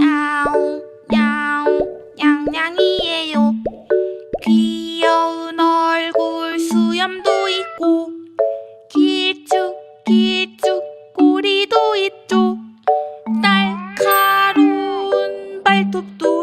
야옹 야옹 냥냥이에요. 귀여운 얼굴 수염도 있고 길쭉 길쭉 꼬리도 있죠. 날카로운 발톱도